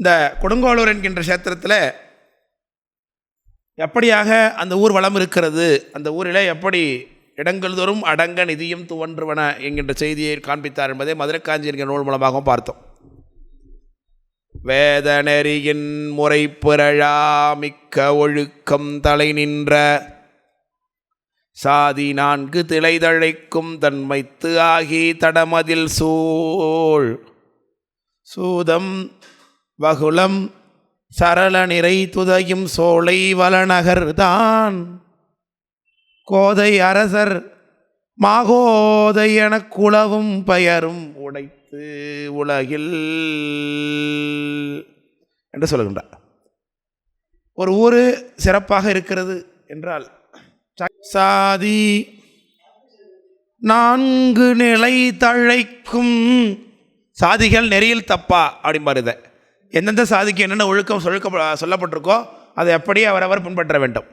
இந்த கொடுங்கோளூர் என்கின்ற கஷேத்திரத்தில் எப்படியாக அந்த ஊர் வளம் இருக்கிறது அந்த ஊரில் எப்படி இடங்கள் தோறும் அடங்க நிதியும் துவன்றுவன என்கின்ற செய்தியை காண்பித்தார் என்பதை மதுரக்காஞ்சி என்கிற நூல் மூலமாகவும் பார்த்தோம். வேத நெறியின் முறை பிறழா மிக்க ஒழுக்கம் தலை நின்ற சாதி நான்கு திளைதழைக்கும் தன்மைத்து ஆகி தடமதில் சூழ் சூதம் வகுலம் சரள நிறை துதையும் சோலை வளநகர்தான். கோதை அரசர் மாகோதை எனக் குளவும் பெயரும் உடைத்து உலகில். என்று சொல்லுகின்றார் ஒரு ஊர் சிறப்பாக இருக்கிறது என்றால் சாதி நான்கு நிலை தழைக்கும் சாதிகள் நெறியில் தப்பா அப்படிம்பாரு இதை. எந்தெந்த சாதிக்கு என்னென்ன ஒழுக்கம் சொல்லுக்க சொல்லப்பட்டிருக்கோ அதை அப்படியே அவரவர் பின்பற்ற வேண்டும்.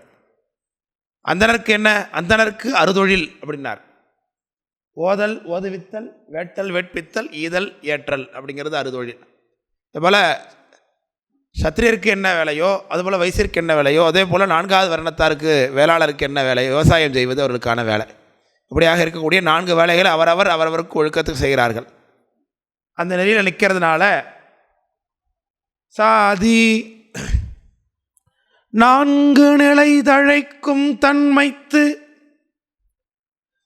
அந்தனருக்கு என்ன? அந்தனருக்கு அறுதொழில் அப்படின்னார். ஓதல் ஓதுவித்தல் வேட்டல் வேட்பித்தல் ஈதல் ஏற்றல் அப்படிங்கிறது அறுதொழில். இதுபோல் சத்திரியருக்கு என்ன வேலையோ அதுபோல் வயசிற்கு என்ன வேலையோ அதே போல் நான்காவது வருணத்தாருக்கு வேளாளருக்கு என்ன வேலையோ விவசாயம் செய்வது அவர்களுக்கான வேலை. இப்படியாக இருக்கக்கூடிய நான்கு வேலைகளை அவரவர் அவரவருக்கு ஒழுக்கத்துக்கு செய்கிறார்கள். அந்த நிலையில் நிற்கிறதுனால சாதி. நான்கு நிலை தழைக்கும் தன்மைத்து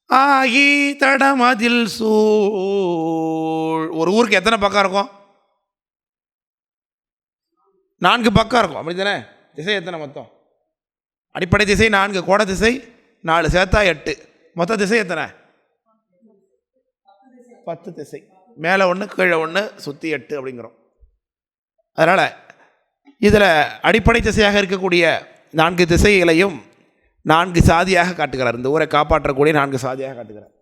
ஆகி தடமதில் சூழ். ஒரு ஊருக்கு எத்தனை பக்கம் இருக்கும்? நான்கு பக்கம் இருக்கும். அப்படி தானே திசை எத்தனை மொத்தம்? அடிப்படை திசை நான்கு கோட திசை நாலு சேர்த்தா எட்டு. மொத்த திசை எத்தனை? பத்து திசை. மேலே ஒன்று கீழே ஒன்று சுற்றி எட்டு அப்படிங்கிறோம். அதனால் இதில் அடிப்படை திசையாக இருக்கக்கூடிய நான்கு திசைகளையும் நான்கு சாதியாக காட்டுகிறார். இந்த ஊரை காப்பாற்றக்கூடிய நான்கு சாதியாக காட்டுகிறார்.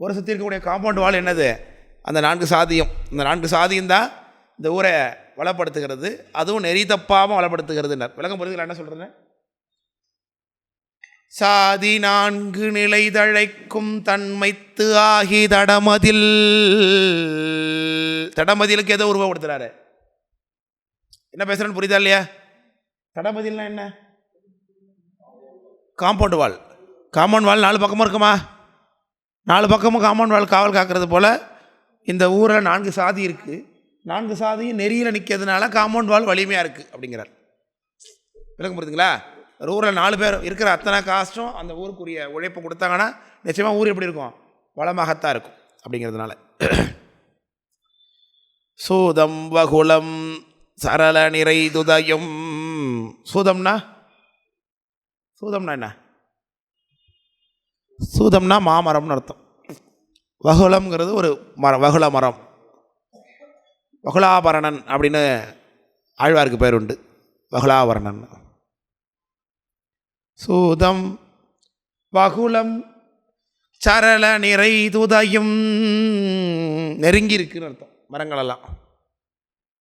ஊரை சுற்றி இருக்கக்கூடிய காம்பவுண்ட் வால் என்னது? அந்த நான்கு சாதியும். இந்த நான்கு சாதியும் தான் இந்த ஊரை வளப்படுத்துகிறது. அதுவும் நெறி தப்பாமல் வளப்படுத்துகிறதுனர் விளக்கம் புரிதல் என்ன சொல்கிறேன் சாதி நான்கு நிலை தழைக்கும் தன்மைத்து ஆகி தடமதில் தடமதிலுக்கு எதோ உருவப்படுத்துகிறாரு என்ன பேசுகிறேன்னு புரியுதா இல்லையா? தடமதில்னா என்ன? காம்பவுண்ட் வால் காம்பவுண்ட் வால் நாலு பக்கமும் இருக்குமா? நாலு பக்கமும் காம்பவுண்ட் வால் காவல் காக்கிறது போல் இந்த ஊரில் நான்கு சாதி இருக்குது நான்கு சாதியும் நெறியில் நிற்கிறதுனால காம்பவுண்ட் வால் வலிமையாக இருக்குது அப்படிங்கிறார். விளக்கம் புரியுதுங்களா? ஒரு ஊரில் நாலு பேர் இருக்கிற அத்தனை காஸ்ட்டும் அந்த ஊருக்குரிய உழைப்பு கொடுத்தாங்கன்னா நிச்சயமாக ஊர் எப்படி இருக்கும்? வளமாகத்தான் இருக்கும் அப்படிங்கிறதுனால. சூதம் வகுளம் சரள நிறை துதயம். சூதம்னா? சூதம்னா என்ன? சூதம்னா மாமரம்னு அர்த்தம். வகுளம்ங்கிறது ஒரு மரம் வகுள மரம். வகுலாபரணன் அப்படின்னு ஆழ்வாருக்கு பேர் உண்டு. வகுலாபரணன் சூதம் வகுலம் சரள நிறை துதயம். நெருங்கி இருக்குன்னு அர்த்தம். மரங்களெல்லாம்.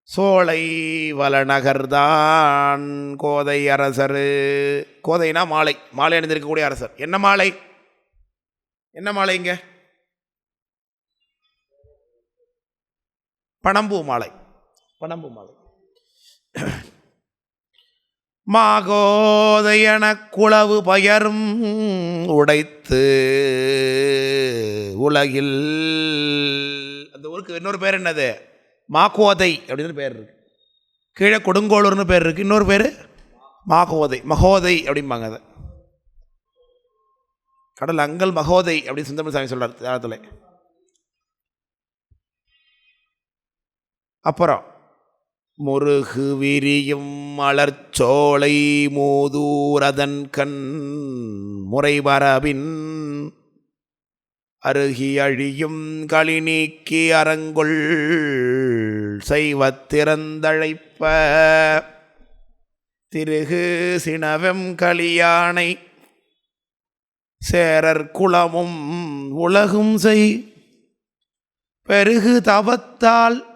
சோலை வளநகர்தான் கோதை அரசர். கோதைனா மாலை. மாலை அணிந்திருக்கக்கூடிய அரசர். என்ன மாலை? என்ன மாலைங்க பணம்பூ மாலை. பணம்பூ மாலை. மாகோதையன குளவு பயரும் உடைத்து உலகில். அந்த ஊருக்கு இன்னொரு பேர் என்னது? மாக்கோதை அப்படின்னு பேர் இருக்குது கீழே கொடுங்கோளூர்னு பேர் இருக்குது இன்னொரு பேர் மாகோதை மகோதை அப்படிம்பாங்க அதை. கடல் அங்கல் மகோதை அப்படின்னு சுந்தரமணி சாமி சொல்கிறார் காலத்தில் அப்புறம் முருகு விரியும் மலர்ச்சோலை மூதூரதன் கண் முறைமரபின் அருகி அழியும் களி நீக்கி அரங்குள் செய்வத்திறந்தழைப்ப திருகு சினவெம் களியானை சேரர் குளமும் உலகும் செய். பெருகு தவத்தால்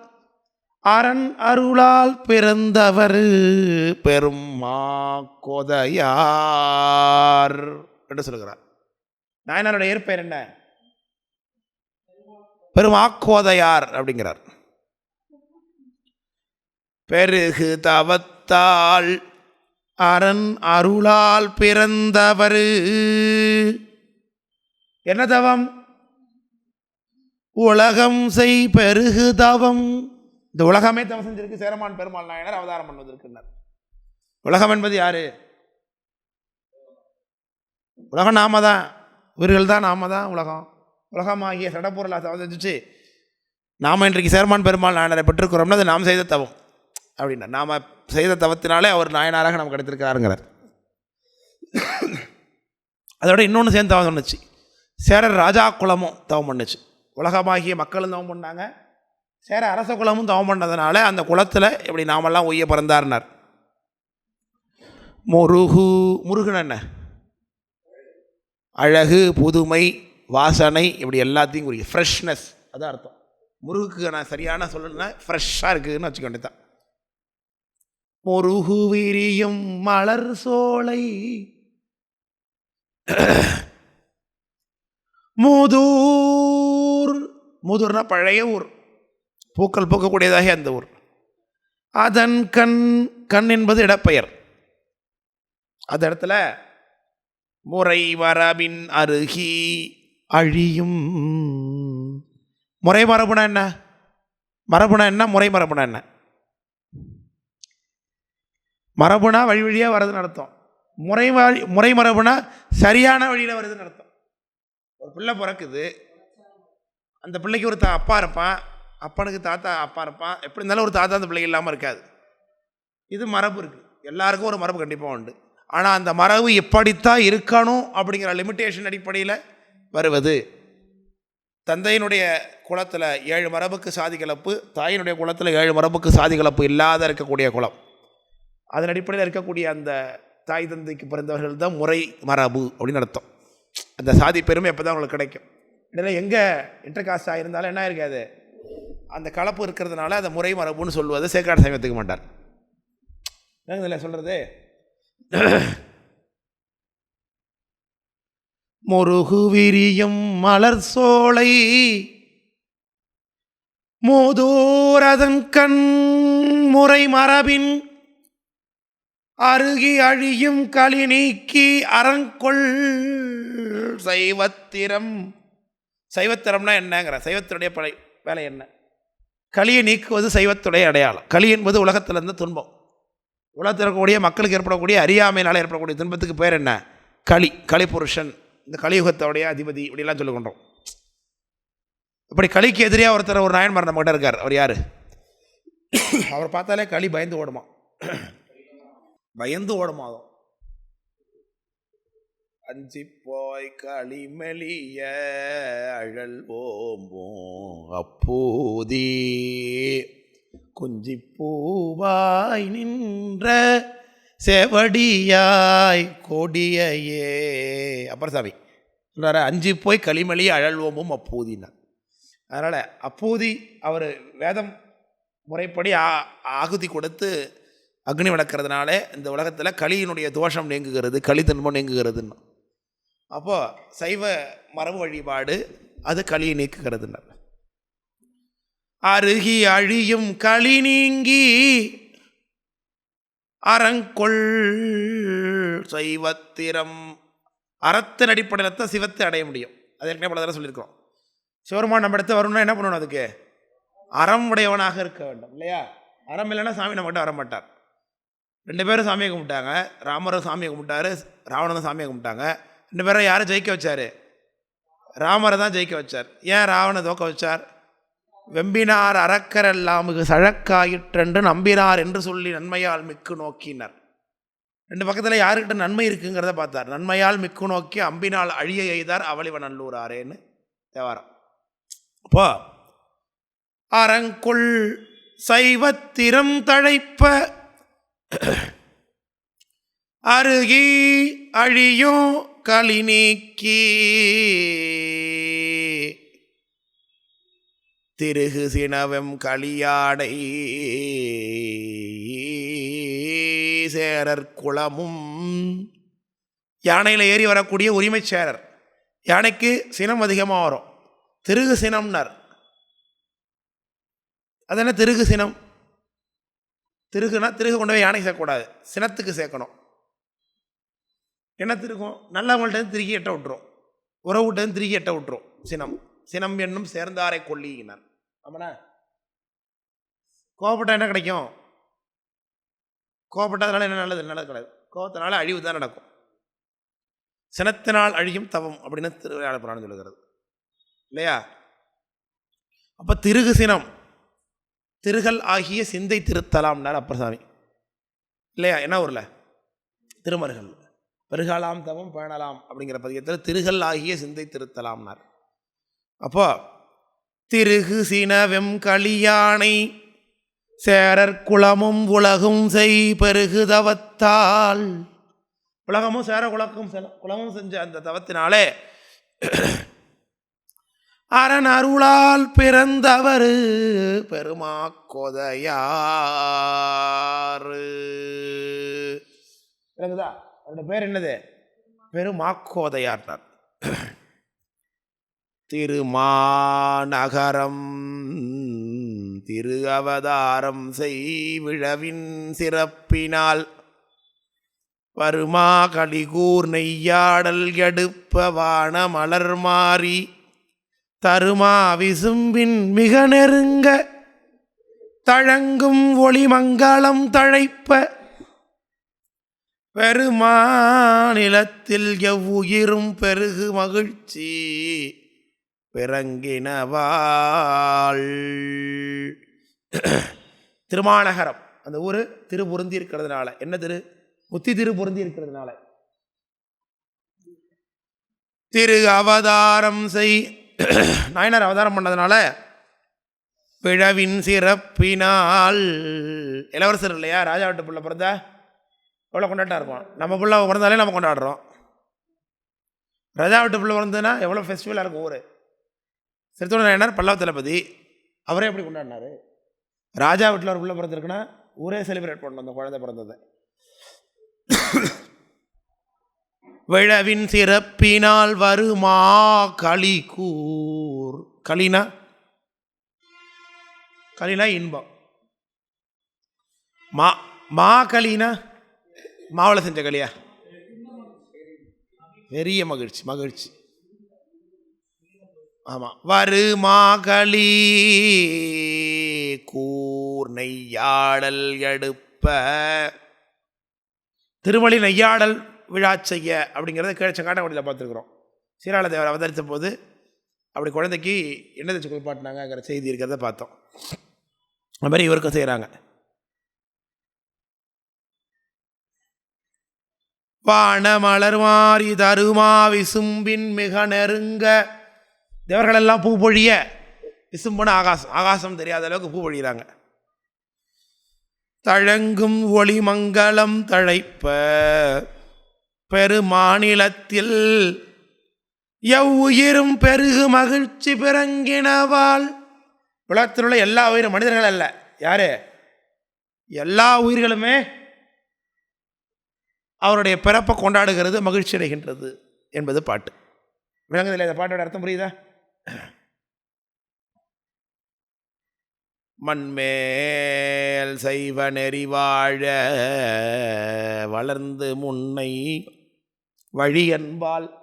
அரண் அருளால் பிறந்தவர் பெருமா கொதையார் என்று சொல்கிறார் நாயனாருடைய இயற்பெயர் என்ன? பெருமாக்கோதையார் அப்படிங்கிறார். பெருகு தவத்தால் அரண் அருளால் பிறந்தவர். என்ன தவம்? உலகம் செய் பெருகு தவம். இந்த உலகமே தவம் செஞ்சிருக்கு. சேரமான் பெருமாள் நாயனர் அவதாரம் பண்ணுவதற்குனர் உலகம் என்பது யாரு? உலகம் நாம தான் உயிர்கள் தான் நாம தான் உலகம். உலகமாகிய சடப்பொருளாக தவம் நாம் இன்றைக்கு சேர்மான் பெருமாள் நாயனரை பெற்றுக்கிறோம்னா அது நாம் செய்த தவம். அப்படின்னா நாம் செய்த தவத்தினாலே அவர் நாயனாராக நமக்கு கிடைத்திருக்கிறாருங்கிறார். அதோட இன்னொன்று சேர்ந்து தவம் பண்ணுச்சு. சேரர் ராஜா குலமும் தவம் பண்ணுச்சு. உலகமாகிய மக்களும் தவம் பண்ணாங்க. சேர அரச குலமும் தவம் பண்ணதுனால அந்த குலத்தில் இப்படி நாமெல்லாம் ஒய்ய பிறந்தார்னார். முருகு முருகன் என்ன? அழகு புதுமை வாசனை இப்படி எல்லாத்தையும் குறிக்கும் ஃப்ரெஷ்னஸ் அதான் அர்த்தம். முருகுக்கு நான் சரியான சொல்லணும்னா ஃப்ரெஷ்ஷாக இருக்குதுன்னு வச்சுக்க வேண்டியதான் முருகு விரியும் மலர் சோலை. மூதூர். மூதூர்னா பழைய ஊர். பூக்கள் பூக்கக்கூடியதாக அந்த ஊர். அதன் கண் கண் என்பது இடப்பெயர். அந்த இடத்துல முறை வரபின் அருகி அழியும். முறை மரபுனா என்ன? மரபுனா என்ன? முறை மரபுனா என்ன? மரபுனா வழி வழியாக வர்றதுன்னு அர்த்தம். முறை வழி முறை மரபுனா சரியான வழியில் வருதுன்னு அர்த்தம். ஒரு பிள்ளை பிறக்குது. அந்த பிள்ளைக்கு ஒரு தா அப்பா இருப்பான். அப்பனுக்கு தாத்தா அப்பா இருப்பான். எப்படி இருந்தாலும் ஒரு தாத்தா அந்த பிள்ளைக்கு இல்லாமல் இருக்காது. இது மரபு இருக்குது எல்லாருக்கும் ஒரு மரபு கண்டிப்பாக உண்டு. ஆனால் அந்த மரபு எப்படித்தான் இருக்கணும் அப்படிங்கிற லிமிட்டேஷன் அடிப்படையில் வருவது. தந்தையினுடைய குளத்தில் ஏழு மரபுக்கு சாதி கலப்பு தாயினுடைய குளத்தில் ஏழு மரபுக்கு சாதி கலப்பு இல்லாத இருக்கக்கூடிய குளம் அதன் அடிப்படையில் இருக்கக்கூடிய அந்த தாய் தந்தைக்கு பிறந்தவர்கள் தான் முறை மரபு அப்படின்னு அர்த்தம். அந்த சாதி பெருமை எப்போ தான் உங்களுக்கு கிடைக்கும். இதில் எங்கே இன்டர்காஸ்டாக இருந்தாலும் என்ன இருக்காது அந்த கலப்பு இருக்கிறதுனால அந்த முறை மரபுன்னு சொல்லுவது சேக்காடு சமயத்துக்கு மாட்டார். என்னங்க இதில் சொல்கிறது முருகு விரியும் மலர் சோலை. மூதூரதன் கண் முறை மரபின் அருகி அழியும் களி நீக்கி அறங்கொள் சைவத்திரம். சைவத்திரம்னா என்னங்கிற சைவத்தினுடைய படை வேலை என்ன? களியை நீக்குவது சைவத்துடைய அடையாளம். களி என்பது உலகத்திலிருந்து துன்பம். உலகத்தில் இருக்கக்கூடிய மக்களுக்கு ஏற்படக்கூடிய அறியாமையினால் ஏற்படக்கூடிய துன்பத்துக்கு பேர் என்ன? களி களிபுருஷன். இந்த கலியுகத்தோடைய அதிபதி இப்படிலாம் சொல்லிக்கொண்டோம். இப்படி களிக்கு எதிரியாக ஒருத்தர் ஒரு நாயன்மார் நம்மகிட்ட இருக்கார். அவர் யார்? அவர் பார்த்தாலே களி பயந்து ஓடுமா? பயந்து ஓடுமா அதுவும் அஞ்சி போய் களிமெலிய அழல் ஓம்போம் அப்போதே. குஞ்சி பூவாய் நின்ற செவடியாய் கொடியையே. அப்புறம் சாமி சொல்கிறாரு அஞ்சு போய் களிமலி அழல்வோமும் அப்பூதினார். அதனால் அப்பூதி அவர் வேதம் முறைப்படி ஆ ஆகுதி கொடுத்து அக்னி வளர்க்குறதுனால இந்த உலகத்தில் களியினுடைய தோஷம் நீங்குகிறது களி துன்பம் நீங்குகிறதுன்னு. அப்போது சைவ மரபு வழிபாடு அது களியை நீக்குகிறதுன்னு அருகி அழியும் களி நீங்கி அறங்கொள் சைவத்திரம். அறத்தின் அடிப்படையில் தான் சிவத்தை அடைய முடியும். அது ஏற்கனவே பல தடவை சொல்லியிருக்கோம் சிவருமான் நம்ம இடத்த வரணும்னா என்ன பண்ணணும் அதுக்கு? அறம் உடையவனாக இருக்க வேண்டும் இல்லையா? அறம் இல்லைன்னா சாமி நம்மகிட்ட வர மாட்டார் ரெண்டு பேரும் சாமியை கும்பிட்டாங்க. ராமரும் சாமியை கும்பிட்டாரு. ராவணனும் சாமியை கும்பிட்டாங்க. ரெண்டு பேரும் யாரை ஜெயிக்க வச்சார்? ராமரை தான் ஜெயிக்க வச்சார். ஏன் ராவணை தோக்க வச்சார்? வெம்பினார் அறக்கரெல்லாம் மிகு சழக்காயிற்றென்று நம்பினார் என்று சொல்லி நன்மையால் மிக்கு நோக்கினர். ரெண்டு பக்கத்தில் யாருக்கிட்ட நன்மை இருக்குங்கிறத பார்த்தார். நன்மையால் மிக்கு நோக்கி அம்பினால் அழிய எய்தார் அவளிவ நல்லூராரேன்னு தேவாரம். அப்போ அறங்குள் சைவத்திரம் தழைப்ப அருகி அழியும் களி நீக்கி திருகு சினவம் களியாடை சேரர் குளமும். யானையில் ஏறி வரக்கூடிய உரிமை சேரர். யானைக்கு சினம் அதிகமாக வரும் திருகு சினம்னர். அது என்ன திருகு சினம்? திருகுனா திருகு கொண்டு போய் யானைக்கு சேர்க்கக்கூடாது. சினத்துக்கு சேர்க்கணும். என்ன திருக்கும் நல்லவங்கள்ட்ட திருக்கி எட்ட விட்டுரும். உறவுகிட்டேருந்து திருக்கி எட்ட விட்டுரும். சினம். சினம் என்னும் சேர்ந்தாரை கொல்லியினர் ஆமாண்ணா. கோவப்பட்டா என்ன கிடைக்கும்? கோவப்பட்டதுனால என்ன நல்லது? நல்லது கிடையாது. கோபத்தினால அழிவு தான் நடக்கும். சினத்தினால் அழியும் தவம் அப்படின்னு திருவிழா புராணம் சொல்லுகிறது. இல்லையா? அப்போ திருகு சினம் திருகல் ஆகிய சிந்தை திருத்தலாம்னார் அப்பர்சாமி. இல்லையா? என்ன ஊரில்? திருமருகல். பெருகலாம் தவம் பேணலாம் அப்படிங்கிற பதியத்தில் திருகல் ஆகிய சிந்தை திருத்தலாம்னார். அப்போ திருகு சினவெம் களியானை சேரற்குளமும் உலகும் செய் பெருகு தவத்தால் உலகமும் சேர குலக்கும் செல குலமும் செஞ்ச அந்த தவத்தினாலே அரண் அருளால் பிறந்தவர் பெருமா கொதையாறு. விளங்குதா? அவருடைய பேர் என்னது? பெருமாக்கோதையார்னார் திருமாநகரம். திரு அவதாரம் செய்விழவின் சிறப்பினால் வருமா கலிகூர் நெய்யாடல் எடுப்ப வான மலர் மாறி தருமா விசும்பின் மிக நெருங்க தழங்கும் ஒளிமங்கலம் தழைப்ப பெருமா நிலத்தில் எவ்வுயிரும் பெருகு மகிழ்ச்சி. பிறங்கினவாள். திருமாநகரம். அந்த ஊர் திரு பொருந்தி இருக்கிறதுனால என்ன திரு? முத்தி திரு பொருந்தி இருக்கிறதுனால திரு அவதாரம் செய். நாயனார் அவதாரம் பண்ணதுனால பிழவின் சிறப்பினால். இளவரசர் இல்லையா? ராஜா விட்டு பிள்ளை பிறந்தா எவ்வளோ கொண்டாட்டா இருக்கும் நம்ம பிள்ளை பிறந்தாலே நம்ம கொண்டாடுறோம். ராஜா வீட்டு பிள்ளை பிறந்ததுன்னா எவ்வளோ ஃபெஸ்டிவலாக இருக்கும் ஊர்? சிறுத்தோட நாயனார் பல்லவ தளபதி. அவரே எப்படி கொண்டாடினாரு? ராஜா வீட்டில் ஒரு பிள்ளை பிறந்திருக்குன்னா ஊரே செலிப்ரேட் பண்ணணும் அந்த குழந்தை பிறந்ததை. விழவின் சிறப்பினால் வருமா களி கூர் களினா? களினா இன்பம். மா மா களினா? மாவில் செஞ்ச களியா? பெரிய மகிழ்ச்சி மகிழ்ச்சி. ஆமாம் வருமாகளி கூர் நெய்யாடல் எடுப்ப. திருமலி நெய்யாடல் விழா செய்ய அப்படிங்கிறத கிழச்சங்காட்டங்குடியில் பார்த்துருக்குறோம். சீராள தேவர் அவதரித்த போது அப்படி குழந்தைக்கு என்ன தச்சு குளிப்பாட்டினாங்கிற செய்தி இருக்கிறத பார்த்தோம். அது மாதிரி இவருக்கும் செய்கிறாங்க வான மலர் மாறி தருமா விசும்பின் மிக நெருங்க தேவர்களெல்லாம் பூ பொழிய விசும்புன ஆகாசம் ஆகாசம் தெரியாத அளவுக்கு பூ பொழிகிறாங்க தழங்கும் ஒளி மங்களம் தழைப்ப பெருமாநிலத்தில் எவ்வுயிரும் பெருகு மகிழ்ச்சி பிறங்கினவாள். உலகத்தில் உள்ள எல்லா உயிரும் மனிதர்கள் அல்ல. யாரு? எல்லா உயிர்களுமே அவருடைய பிறப்பை கொண்டாடுகிறது மகிழ்ச்சி அடைகின்றது என்பது பாட்டு. விளங்குதில்லை இந்த பாட்டோட அர்த்தம் புரியுதா? மண்மேல் செய்வ நெறிவாழ வளர்ந்து முன்னை வழி என்பால்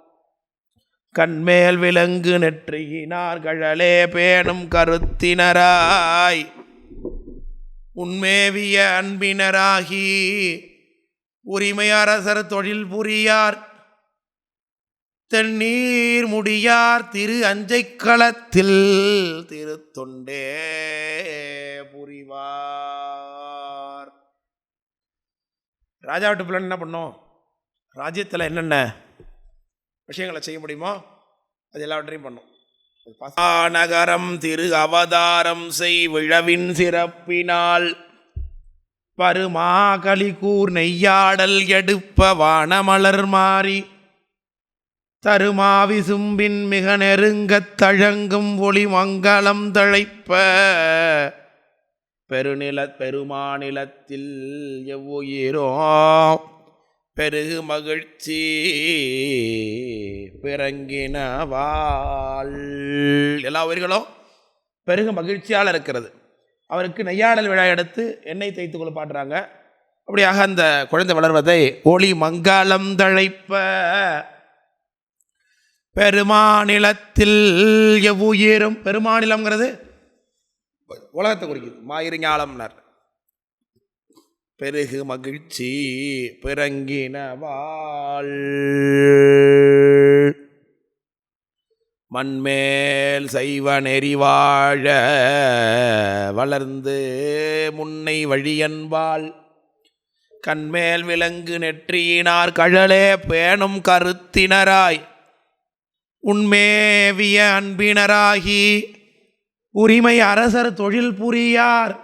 கண்மேல் விலங்கு நெற்றியினார் கழலே பேணும் கருத்தினராய். உண்மேவிய அன்பினராகி உரிமை அரசர் தொழில் புரியார். தென்னீர் முடியார் திரு அஞ்சைக்களத்தில். திரு தொண்டே புரிவார். ராஜா விட்டு பிள்ளை என்ன பண்ணோம்? ராஜ்யத்தில் என்னென்ன விஷயங்களை செய்ய முடியுமோ அது எல்லாவற்றையும் பண்ணும். நகரம் திரு அவதாரம் செய் விழவின் சிறப்பினால். பருமா கலிகூர் நெய்யாடல் எடுப்ப வானமலர் மாறி. தருமாவி சும்பின் மிக நெருங்கத் தழங்கும் ஒளி மங்களம் தழைப்ப. பெருநில பெருமாநிலத்தில் எவ்வுயிரோ? பெருகு மகிழ்ச்சி பிறங்கினவாள் எல்லா உயிர்களும் பெருகு மகிழ்ச்சியால் இருக்கிறது. அவருக்கு நெய்யாடல் விழா எடுத்து எண்ணெய் தேய்த்து பாடுறாங்க. அப்படியாக அந்த குழந்தை வளர்வதை ஒளி மங்களம் தழைப்ப. பெருமாநிலத்தில் எவ்வுயிரும் பெருமாநிலம்ங்கிறது உலகத்தை குறிக்குது. மாயிருஞாலம்னர். பெருகு மகிழ்ச்சி பிறங்கினவாள் மண்மேல் செய்வ நெறிவாழ வளர்ந்து முன்னை வழியன்பாள் கண்மேல் விலங்கு நெற்றியினார் கழலே பேணும் கருத்தினராய். உண்மேவிய அன்பினராகி உரிமை அரசர் தொழில் புரியார்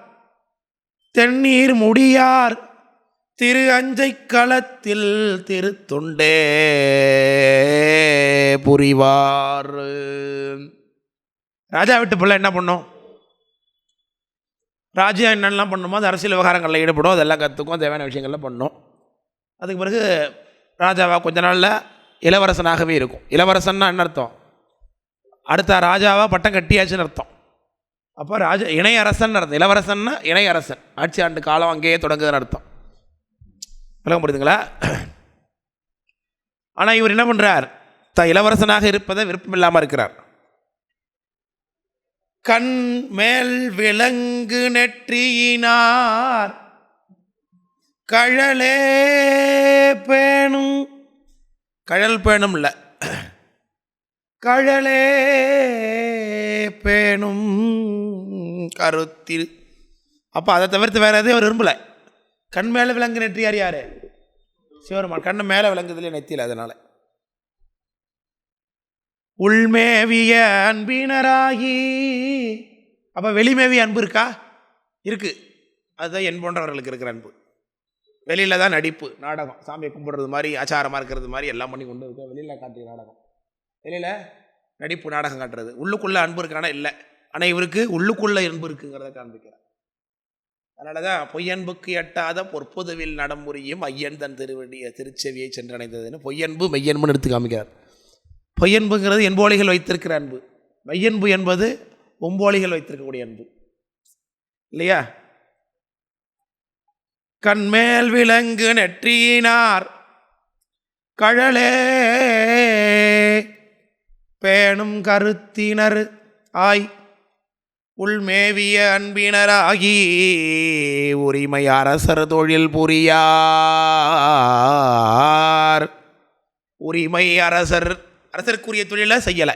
தென்னீர் முடியார் திரு அஞ்சை களத்தில் திருத்தொண்டே புரிவார். ராஜா வீட்டு பிள்ளை என்ன பண்ணும்? ராஜா என்னெல்லாம் பண்ணுமோ அது அரசியல் விவகாரங்களில் ஈடுபடும் அதெல்லாம் கற்றுக்கும் தேவையான விஷயங்கள்லாம் பண்ணும். அதுக்கு பிறகு ராஜாவா கொஞ்ச நாளில் இளவரசனாகவே இருக்கும். இளவரசன்னா என்ன அர்த்தம்? அடுத்த ராஜாவாக பட்டம் கட்டியாச்சுன்னு அர்த்தம். அப்போ ராஜ இணையரசன் அர்த்தம். இளவரசன்னா இணையரசன் ஆட்சி ஆண்டு காலம் அங்கேயே தொடங்குதுன்னு அர்த்தம். விளக்க முடியுதுங்களா ஆனால் இவர் என்ன பண்ணுறார் த இளவரசனாக இருப்பதை விருப்பம் இல்லாமல் இருக்கிறார். கண் மேல் விலங்கு நெற்றியினார். கழலே பேணும் கழல் பேணும் இல்லை. கழலே பேணும் கருத்தில் அப்போ அதை தவிர்த்து வேறு எதையும் அவர் விரும்பலை. கண் மேலே விலங்கு நெற்றியார் யார்? சிவருமான் கண்ணு மேலே விளங்குதுல நெத்தியில் அதனால். உள்மேவிய அன்பினராகி. அப்போ வெளிமேவிய அன்பு இருக்கா? இருக்குது அதுதான் என் போன்றவர்களுக்கு இருக்கிற அன்பு. வெளியில் தான் நடிப்பு நாடகம். சாமியை கும்பிடுறது மாதிரி ஆச்சாரமாக இருக்கிறது மாதிரி எல்லாம் பண்ணி கொண்டு இருக்க வெளியில் காட்டுற நாடகம். வெளியில் நடிப்பு நாடகம் காட்டுறது. உள்ளுக்குள்ளே அன்பு இருக்கானா இல்லை. ஆனால் இவருக்கு உள்ளுக்குள்ளே அன்பு இருக்குங்கிறத காண்பிக்கிறார். அதனால தான் பொய்யன்புக்கு எட்டாத பொற்புதவில் நடமுறையும் ஐயன் தன் திருவடிய திருச்செவியை சென்றடைந்ததுன்னு பொய்யன்பு மெய்யன்புன்னு எடுத்து காமிக்கிறார். பொய்யன்புங்கிறது என்போலிகள் வைத்திருக்கிற அன்பு. மெய்யன்பு என்பது ஒம்போலிகள் வைத்திருக்கக்கூடிய அன்பு. இல்லையா? கண்மேல் விலங்கு நெற்றியினார். கழலே பேணும் கருத்தினர் ஆய். உள்மேவிய அன்பினராகி உரிமை அரசர் தொழில் புரியார். உரிமை அரசர் அரசருக்குரிய தொழிலை செய்யலை.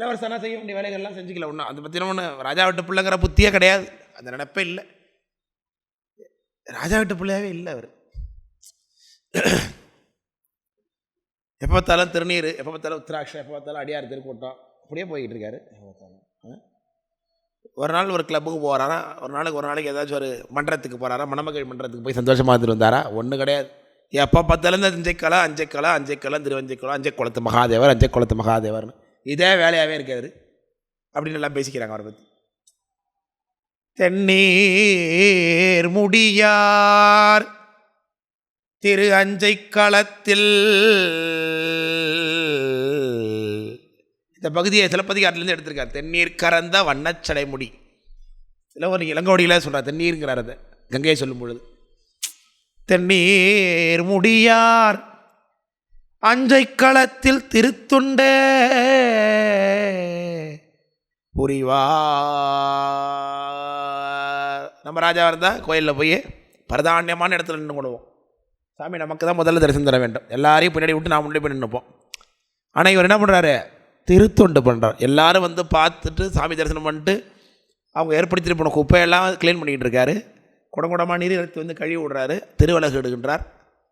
இளவரசனா செய்ய வேண்டிய வேலைகள்லாம் செஞ்சுக்கல ஒன்றும் அதை பற்றின ஒன்று ராஜா விட்டு பிள்ளைங்கிற புத்தியே கிடையாது. அந்த நினப்பே இல்லை. ராஜா வீட்டு பிள்ளையாகவே இல்லை அவர். எப்போ பார்த்தாலும் திருநீர் எப்போ பார்த்தாலும் உத்திராட்சம் எப்போ பார்த்தாலும் அடியார் திருக்கூட்டம் அப்படியே போய்கிட்டு இருக்காரு. எப்போ பார்த்தாலும் ஆ? ஒரு நாள் ஒரு கிளப்புக்கு போகிறாரா ஒரு நாளைக்கு ஒரு நாளைக்கு ஏதாச்சும் ஒரு மன்றத்துக்கு போகிறாரா மணமகள் மன்றத்துக்கு போய் சந்தோஷமாக இருந்துட்டு வந்தாரா? ஒன்றும் கிடையாது. எப்போ பார்த்தாலும் இந்த அஞ்சைக்கலா அஞ்சைக்கலா திருவஞ்சை திருவஞ்சைக்கலம் அஞ்சை குளத்து மகாதேவர் அஞ்சை குளத்து மகாதேவர்னு இதே வேலையாகவே இருக்காரு. அப்படின்னு எல்லாம் பேசிக்கிறாங்க அவரை பற்றி தென்னீர் முடியார். திரு அஞ்சை களத்தில் இந்த பகுதியை சிலப்பதிகாரத்துலேருந்து எடுத்திருக்கார். தென்னீர் கறந்த வண்ணச்சடை முடி ஒரு இளங்கோடியில் சொல்கிறார் தென்னீருங்கிறார் அதை. கங்கையை சொல்லும் பொழுது. தென்னீர் முடியார். அஞ்சை களத்தில் திருத்துண்டே. புரிவார். நம்ம ராஜா இருந்தால் கோயிலில் போய் பிரதானியமான இடத்துல நின்று கொள்வோம். சாமி நமக்கு தான் முதல்ல தரிசனம் தர வேண்டும். எல்லாரையும் பின்னாடி விட்டு நான் முன்னாடி போய் நின்றுப்போம் ஆனால் இவர் என்ன பண்ணுறாரு திருத்தொண்டு பண்ணுறார் எல்லோரும் வந்து பார்த்துட்டு சாமி தரிசனம் பண்ணிட்டு அவங்க ஏற்படுத்திட்டு போன குப்பையெல்லாம் க்ளீன் பண்ணிக்கிட்டு இருக்காரு. குடங்குடமாக நீர் எடுத்து வந்து கழுவி விடுறாரு. திருவலகு எடுக்கின்றார்.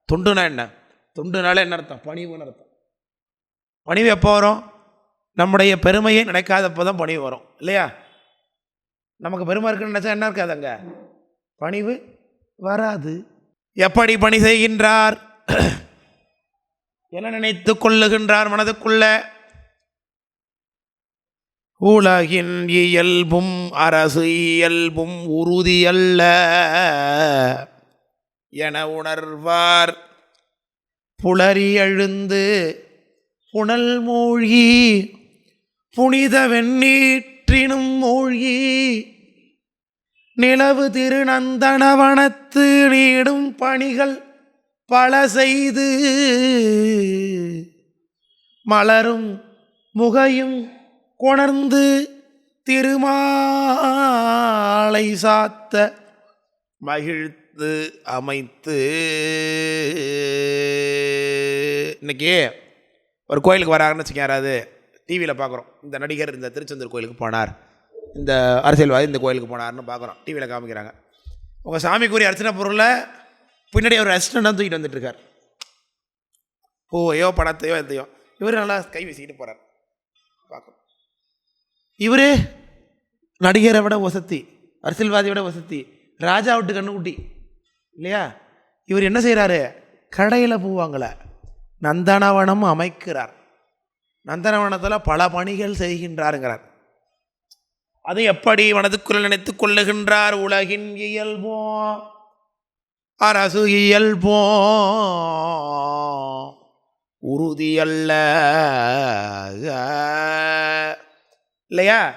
தொண்டுனா என்ன? தொண்டுனால என்ன அர்த்தம்? பணிவுன்னு அர்த்தம். பணிவு எப்போ வரும்? நம்முடைய பெருமையை நினைக்காதப்போ தான் பணிவு வரும். இல்லையா? நமக்கு பெருமை இருக்குன்னு நினச்சா என்ன இருக்காது அங்கே? பணிவு வராது. எப்படி பணி செய்கின்றார்? என நினைத்து கொள்ளுகின்றார் மனதுக்குள்ள. உலகின் இயல்பும் அரசு இயல்பும் உறுதியல்ல என உணர்வார். புலரி எழுந்து புனல் மூழ்கி புனித வெண்ணீற்றினும் மூழ்கி நிலவு திருநந்தனவனத்து நீடும் பணிகள் பல செய்து மலரும் முகையும் கொணர்ந்து திருமாலை சாத்த மகிழ்த்து அமைத்து. இன்னைக்கு ஒரு கோயிலுக்கு வராங்கன்னு வச்சுக்க யாராவது. டிவியில் பார்க்குறோம். இந்த நடிகர் இந்த திருச்செந்தூர் கோயிலுக்கு போனார். இந்த அரசியல்வாதி இந்த கோயிலுக்கு போனார்னு பார்க்குறோம். டிவியில் காமிக்கிறாங்க. உங்கள் சாமிக்குரிய அர்ச்சனை பொருளை பின்னாடி ஒரு தான் தூக்கிட்டு வந்துட்டுருக்கார் பூவையோ பணத்தையோ எதையோ. இவர் நல்லா கை வீசிக்கிட்டு போகிறார் பார்க்கணும். இவர் நடிகரை விட வசதி அரசியல்வாதியை விட வசதி ராஜா விட்டு கண்ணுக்குட்டி இல்லையா? இவர் என்ன செய்கிறாரு கடையில் பூவாங்கல நந்தனவனம் அமைக்கிறார். நந்தனவனத்தில் பல பணிகள் செய்கின்றாருங்கிறார். அது எப்படி மனதுக்குள் நினைத்து கொள்ளுகின்றார் உலகின் இயல்போ? அரசு இயல்போ? உறுதியல்ல. இல்லையா?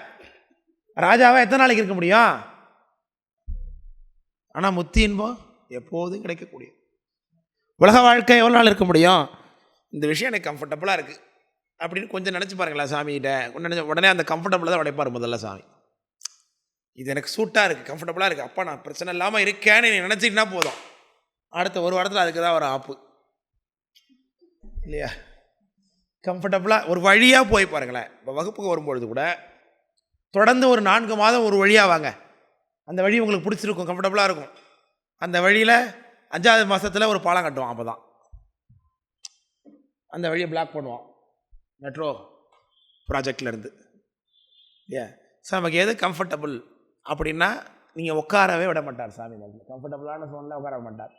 ராஜாவா எத்தனை நாளைக்கு இருக்க முடியும்? ஆனால் முத்தி இன்பம் எப்போதும் கிடைக்கக்கூடிய உலக வாழ்க்கை எவ்வளோ நாள் இருக்க முடியும்? இந்த விஷயம் எனக்கு கம்ஃபர்டபுளாக இருக்குது அப்படின்னு கொஞ்சம் நினச்சி பாருங்களேன் சாமிகிட்ட. நினச்ச உடனே அந்த கம்ஃபர்டபுளாக தான் உடைப்பார் முதல்ல சாமி. இது எனக்கு சூட்டாக இருக்குது கம்ஃபர்டபுளாக இருக்குது அப்பா நான் பிரச்சனை இல்லாமல் இருக்கேன்னு நீ நினச்சிக்கிட்டா போதும். அடுத்த ஒரு வாரத்தில் அதுக்கு தான் ஒரு ஆப்பு இல்லையா? கம்ஃபர்டபுளாக ஒரு வழியாக போய் பாருங்களேன். இப்போ வகுப்புக்கு வரும்பொழுது கூட தொடர்ந்து ஒரு நான்கு மாதம் ஒரு வழியாக வாங்க. அந்த வழி உங்களுக்கு பிடிச்சிருக்கும் கம்ஃபர்டபுளாக இருக்கும். அந்த வழியில் அஞ்சாவது மாதத்தில் ஒரு பாலம் கட்டுவோம் அப்போ தான் அந்த வழியை பிளாக் பண்ணுவோம். மெட்ரோ ப்ராஜெக்ட்லேருந்து ஏ ஸோ நமக்கு எது கம்ஃபர்டபுள் அப்படின்னா நீங்கள் உட்காரவே விட மாட்டார் சாமி கம்ஃபர்டபுளான சோனில் உட்கார மாட்டார்.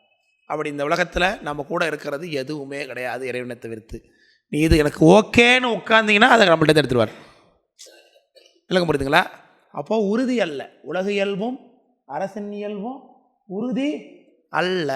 அப்படி இந்த உலகத்தில் நம்ம கூட இருக்கிறது எதுவுமே கிடையாது இறைவனை தவிர்த்து. நீ இது எனக்கு ஓகேன்னு உட்காந்தீங்கன்னா அதை நம்மள்ட்ட எடுத்துருவார். விளங்க முடியுதுங்களா அப்போ உறுதி அல்ல. உலக இயல்பும் அரசின் இயல்பும் உறுதி அல்ல.